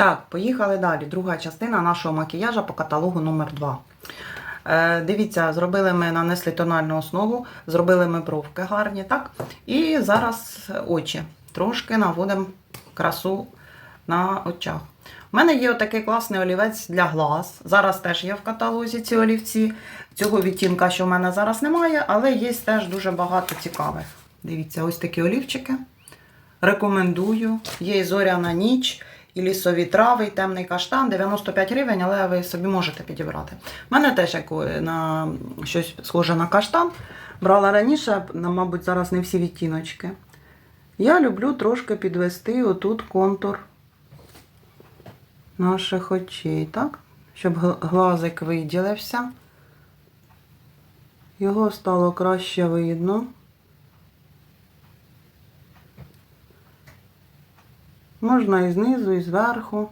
Так, поїхали далі. Друга частина нашого макіяжа по каталогу номер 2 Е, дивіться, зробили ми нанесли тональну основу, зробили ми бровки гарні, так? І зараз очі. Трошки наводимо красу на очах. У мене є отакий класний олівець для глаз. Зараз теж є в каталозі ці олівці. Цього відтінка, що в мене зараз немає, але є теж дуже багато цікавих. Дивіться, ось такі олівчики. Рекомендую. Є і зоряна ніч, і лісові трави, і темний каштан. 95 гривень, але ви собі можете підібрати. У мене теж як на щось схоже на каштан. Брала раніше, мабуть, зараз не всі відтіночки. Я люблю трошки підвести отут контур наших очей, так? Щоб глазик виділився. Його стало краще видно. Можна і знизу, і зверху.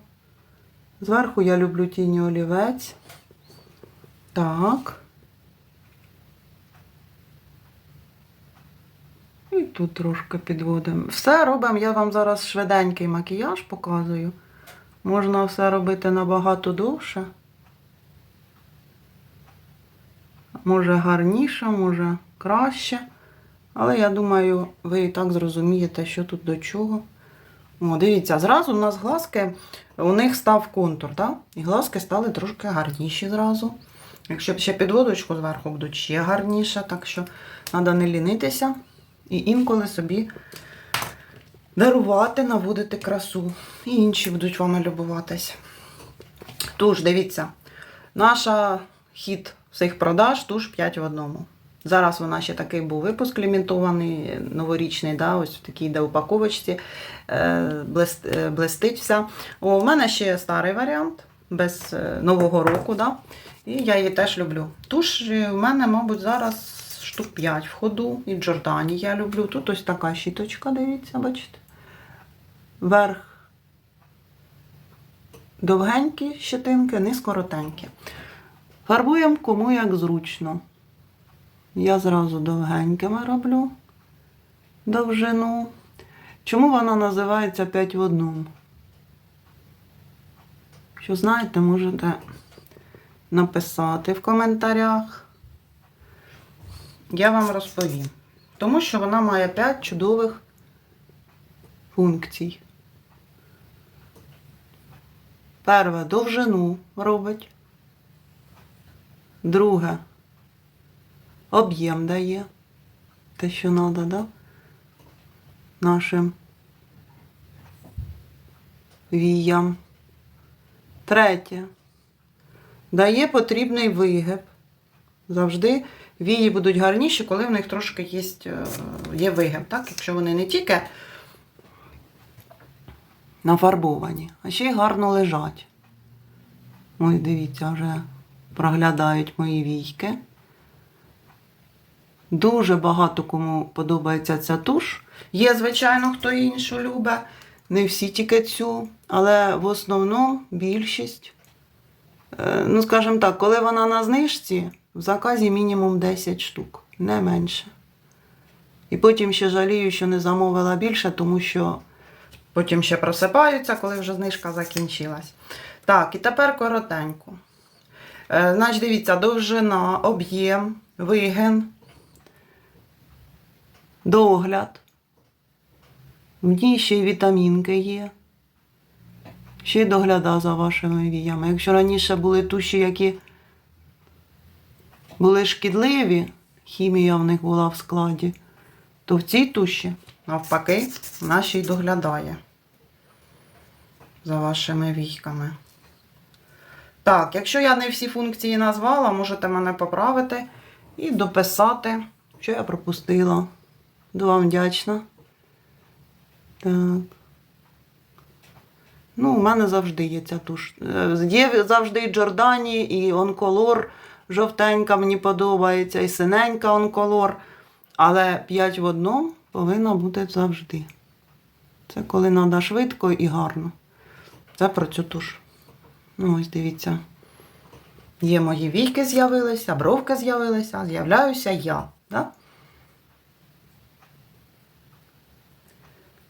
Зверху я люблю тіні олівець. Так. І тут трошки підводимо. Все робимо, я вам зараз швиденький макіяж показую. Можна все робити набагато довше. Може гарніше, може краще. Але я думаю, ви і так зрозумієте, що тут до чого. О, дивіться, зразу у нас глазки, у них став контур, так? І глазки стали трошки гарніші зразу. Якщо ще підводочку зверху будуть ще гарніше, так що треба не лінитися і інколи собі дарувати, наводити красу. І інші будуть вами любуватись. Тож, дивіться, наша хід всіх продаж туш 5 в одному. Зараз вона ще такий був випуск лімітований, новорічний, да, ось в такій де упаковочці е, е, блестить вся. У мене ще старий варіант, без е, Нового року, да, і я її теж люблю. Туш е, в мене, мабуть, зараз штук 5 в ходу, і Джордані я люблю. Тут ось така щіточка, дивіться, бачите. Верх довгенькі щетинки, низ коротенькі. Фарбуємо кому як зручно. Я зразу довгенькими роблю довжину. Чому вона називається 5 в одному? Що знаєте, можете написати в коментарях. Я вам розповім. Тому що вона має 5 чудових функцій. Перше довжину робить. Друге об'єм дає. Те, що треба, да? Нашим віям. Третє. Дає потрібний вигиб. Завжди вії будуть гарніші, коли в них трошки є, е, є вигиб. Так? Якщо вони не тільки нафарбовані, а ще й гарно лежать. Ой, дивіться, вже проглядають мої війки. Дуже багато кому подобається ця туш. Є, звичайно, хто іншу любить. Не всі тільки цю, але в основному більшість. Е, Ну, скажімо так, коли вона на знижці, в заказі мінімум 10 штук, не менше. І потім ще жалію, що не замовила більше, тому що потім ще просипаються, коли вже знижка закінчилась. Так, і тепер коротенько. Е, Значить, дивіться, довжина, об'єм, вигин, догляд. В ній ще й вітамінки є. Ще й догляда за вашими віями. Якщо раніше були туші, які були шкідливі, хімія в них була в складі, то в цій туші, навпаки, вона ще й доглядає за вашими війками. Так, якщо я не всі функції назвала, можете мене поправити і дописати, що я пропустила. Буду вам вдячна. Так. Ну, у мене завжди є ця туш. Е, Є завжди і Джордані, і онколор жовтенька мені подобається, і синенька онколор. Але 5 в одному повинно бути завжди. Це коли треба швидко і гарно. Це про цю туш. Ну, ось дивіться. Є мої війки з'явилися, бровки з'явилися, з'являюся я. Да?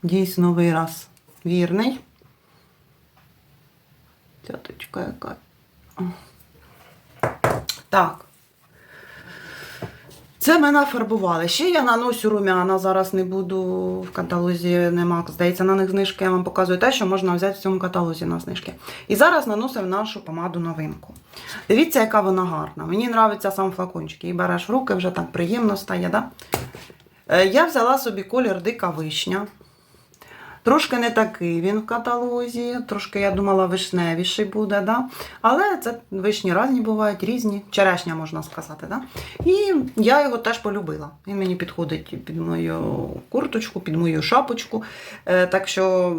Дійсно вираз вірний. Тяточка яка. Так. Це ми нафарбували. Ще я наношу румяна. Зараз не буду в каталозі нема. Здається, на них знижки я вам показую те, що можна взяти в цьому каталозі на знижки. І зараз наносив нашу помаду новинку. Дивіться, яка вона гарна. Мені подобається сам флакончик. Її береш в руки, вже так приємно стає. Да? Е, Я взяла собі колір дика вишня. Трошки не такий він в каталозі, трошки, я думала, вишневіший буде, да? але це вишні різні бувають, різні, черешня, можна сказати. Да? І я його теж полюбила. Він мені підходить під мою курточку, під мою шапочку. Е, Так що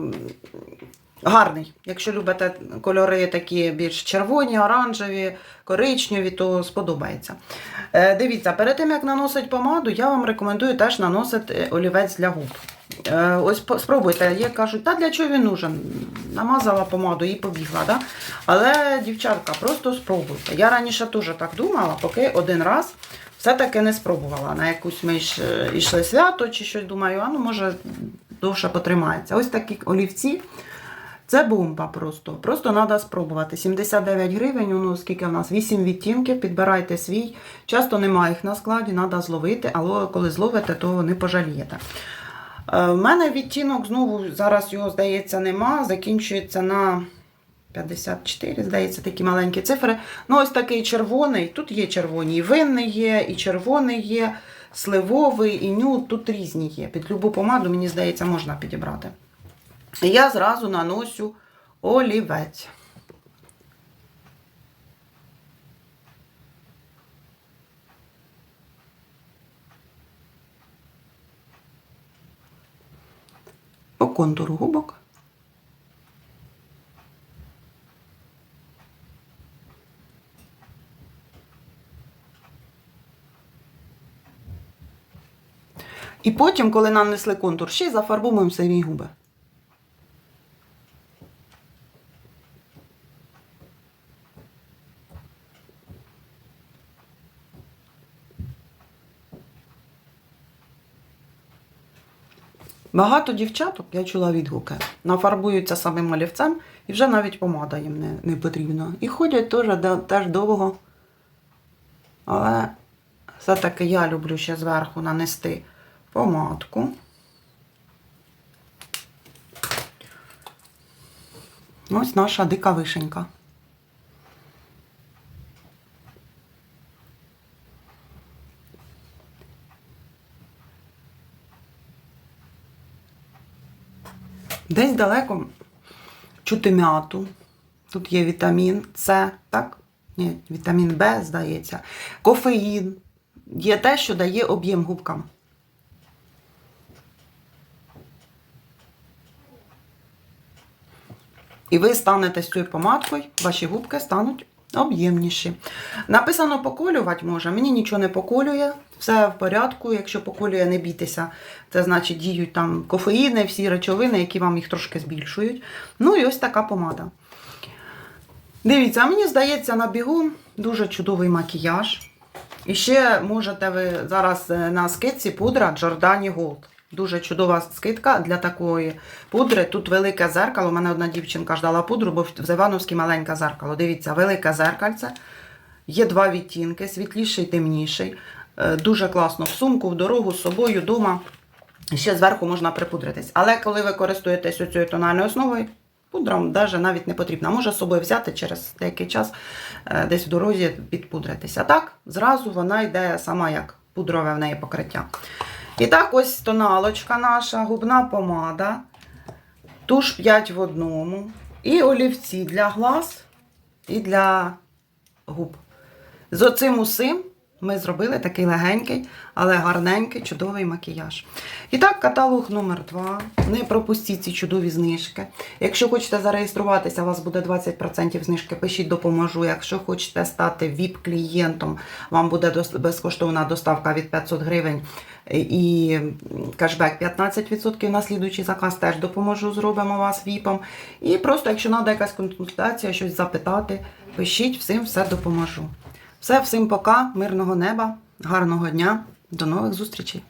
гарний. Якщо любите кольори такі більш червоні, оранжеві, коричневі, то сподобається. Е, Дивіться, перед тим як наносити помаду, я вам рекомендую теж наносити олівець для губ. Е, Ось спробуйте. Є кажуть, та для чого він нужен? Намазала помаду і побігла. Да? Але, дівчатка, просто спробуйте. Я раніше теж так думала, поки один раз все-таки не спробувала. На якусь ми е, йшли свято чи щось думаю, а ну може довше потримається. Ось такі олівці. Це бомба просто. Просто треба спробувати. 79 гривень, ну скільки в нас? 8 відтінків, підбирайте свій. Часто немає їх на складі, треба зловити, але коли зловите, то не пожалієте. Е, В мене відтінок знову зараз його, здається, нема. Закінчується на 54, здається, такі маленькі цифри. Ну, ось такий червоний. Тут є червоні, і винний є, і червоний є, сливовий, і нюд. Тут різні є. Під любу помаду, мені здається, можна підібрати. І я зразу наношу олівець. По контуру губок. І потім, коли нанесли контур, ще зафарбуємо самі губи. Багато дівчаток, я чула відгуки, нафарбуються самим олівцем і вже навіть помада їм не, не потрібна. І ходять теж, теж довго. Але все-таки я люблю ще зверху нанести помадку. Ось наша дика вишенька. Десь далеко чути м'яту. Тут є вітамін С, так? Ні, вітамін Б, здається. Кофеїн. Є те, що дає об'єм губкам. І ви станете з цією помадкою, ваші губки стануть об'ємніші. Написано поколювати може. Мені нічого не поколює, все в порядку. Якщо поколює, не бійтеся. Це значить діють там кофеїни, всі речовини, які вам їх трошки збільшують. Ну і ось така помада. Дивіться, мені здається, на бігу дуже чудовий макіяж. І ще можете ви зараз е, на скидці пудра Giordani Gold. Дуже чудова скидка для такої пудри. Тут велике зеркало. У мене одна дівчинка ждала пудру, бо в Івановській маленьке зеркало. Дивіться, велике зеркальце. Є два відтінки, світліший, темніший. Е, Дуже класно в сумку, в дорогу, з собою, вдома. Ще зверху можна припудритись. Але коли ви користуєтесь цією тональною основою, пудра навіть не потрібна. Може з собою взяти через деякий час е, десь в дорозі підпудритись. А так, зразу вона йде сама як пудрове в неї покриття. І так, ось тоналочка наша, губна помада, туш 5 в одному, і олівці для глаз і для губ. З оцим усім ми зробили такий легенький, але гарненький, чудовий макіяж. І так, каталог номер 2 Не пропустіть ці чудові знижки. Якщо хочете зареєструватися, у вас буде 20% знижки, пишіть допоможу. Якщо хочете стати ВІП-клієнтом, вам буде безкоштовна доставка від 500 гривень і кешбек 15% на слідуючий заказ теж допоможу, зробимо вас ВІПом. І просто, якщо треба якась консультація, щось запитати, пишіть, всім все допоможу. Все, всім пока, мирного неба, гарного дня, до нових зустрічей!